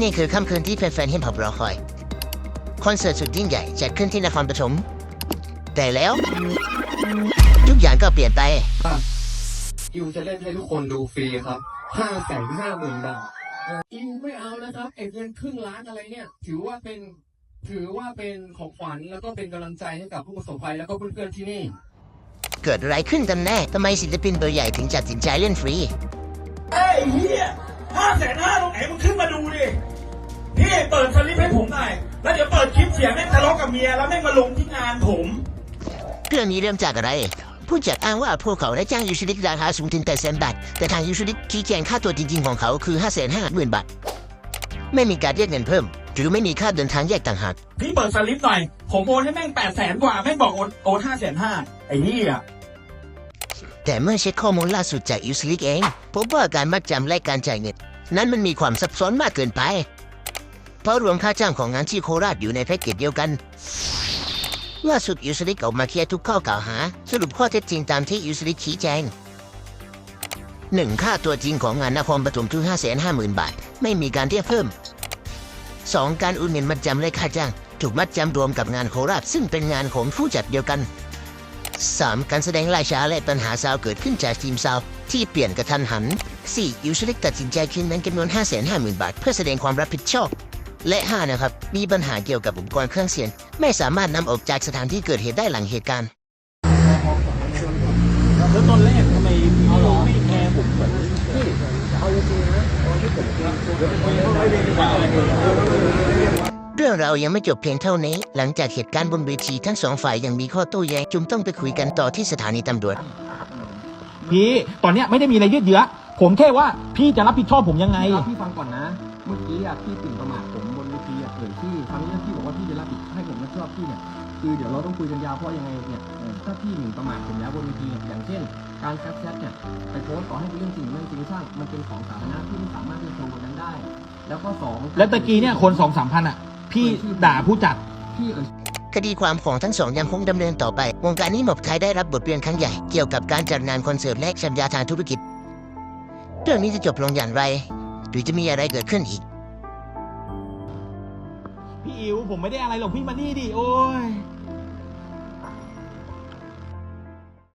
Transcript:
นี่คือค่ำคืนที่แฟนๆฮิปฮอปรอคอย คอนเสิร์ตสุดยิ่งใหญ่จัดขึ้นที่นครปฐมแต่แล้ว ทุกอย่างก็เปลี่ยนไปอิวจะเล่นให้ทุกคนดูฟรีครับห้าแสนห้าหมื่นบาทอิวไม่เอานะครับไอ้เงินครึ่งล้านอะไรเนี่ย ถือว่าเป็นถือว่าเป็นของขวัญแล้วก็เป็นกำลังใจให้กับผู้ประสบภัยแล้วก็เพื่อนๆที่นี่ เกิดอะไรขึ้นกันแน่ทำไมศิลปินเบอร์ใหญ่ถึงตัดสินใจเล่นฟรีไอ้เหี้ยห้าแสนห้าตรงไหนมึงขึ้นมาดูดิพี่เปิดสลิปให้ผมหน่อย แล้วเดี๋ยวเปิดคลิปเสียงแม่งทะเลาะกับเมียแล้วแม่งมาลงที่งานผม เรื่องนี้เริ่มจากอะไร ผู้จัดอ้างว่าพวกเขาได้จ้างยูชิลิกราคาสูงถึงแต่แสนบาท แต่ทางยูชิลิกชี้แจงค่าตัวจริง ๆ ของเขาคือ5 5 0 0 0 0บาท ไม่มีการเรียกเงินเพิ่ม หรือไม่มีค่าเดินทางแยกต่างหาก พี่เปิดสลิปหน่อย ผมโอนให้แม่งแปดแสนกว่าแม่งบอกโอนโอนห้าแสนห้าไอ้เหี้ย แต่เมื่อเช็คข้อมูลล่าสุดจากยูซิลิกเอง พบว่าการมัดจำและการจ่ายเงินนั้นมันมีความซับซ้อนมากเกินไป เพราะรวมค่าจ้างของงานที่โคราชอยู่ในแพ็กเกจเดียวกัน ล่าสุดยูซิลิกออกมาเคลียร์ทุกข้อกล่าวหา สรุปข้อเท็จจริงตามที่ยูซิลิกชี้แจงหนึ่งค่าตัวจริงของงานนครปฐมคือห้าแสนห้าหมื่นบาท ไม่มีการเรียกเพิ่มสองการอุดหนุนมัดจำและค่าจ้าง ถูกมัดจำรวมกับงานโคราชซึ่งเป็นงานของผู้จัดเดียวกัน 3. การแสดงล่าช้าและปัญหาซาวเกิดขึ้นจากทีมซาวที่เปลี่ยนกระทันหัน 4. ยูชลิกตัดสินใจคืนเงินจำนวน 550,000 บาท เพื่อแสดงความรับผิดชอบ และ 5 นะครับ มีปัญหาเกี่ยวกับอุปกรณ์เครื่องเสียง ไม่สามารถนำออกจากสถานที่เกิดเหตุได้หลังเหตุการณ์ แล้วตอนแรกทำไมเอาหรอผมแบบพี่ เรื่องราวยังไม่จบเพียงเท่านี้ หลังจากเหตุการณ์บนเวทีทั้งสองฝ่ายยังมีข้อโต้แย้งจึงต้องไปคุยกันต่อที่สถานีตำรวจ พี่ตอนเนี้ยไม่ได้มีอะไรยืดเยื้อผมแค่ว่าพี่จะรับผิดชอบผมยังไง เอาพี่ฟังก่อนนะ เมื่อกี้อะพี่ปิ่นประมาทผมบนเวทีอะเอ่ยชื่อคราวนี้พี่บอกว่าพี่จะรับผิดให้ผมรับผิดชอบพี่เนี่ยคือเดี๋ยวเราต้องคุยกันยาวเพราะยังไงเนี่ยเอ่อถ้าพี่หมิ่นประมาทผมแล้วบนเวทีเนี่ยอย่างเช่น การแคปแชทเนี่ยไปโพสต์ต่อให้เป็นเรื่องจริงเรื่องจริงช่างมันเป็นของสาธารณะพี่ไม่สามารถที่จะโชว์บนนั้นได้ แล้วก็สอง แล้วตะกี้เนี่ยคนสองสามพันอะ พี่ด่าผู้จัดพี่เอ่ยคดีความของทั้งสองยังคงดำเนินต่อไป วงการนี้หมบไทยได้รับบทเรียนครั้งใหญ่ เกี่ยวกับการจัดงานคอนเสิร์ตและสัญญาทางธุรกิจ เรื่องนี้จะจบลงอย่างไร หรือจะมีอะไรเกิดขึ้นอีก พี่อิวผมไม่ได้อะไรหรอกพี่มานี่ดิโอ้ย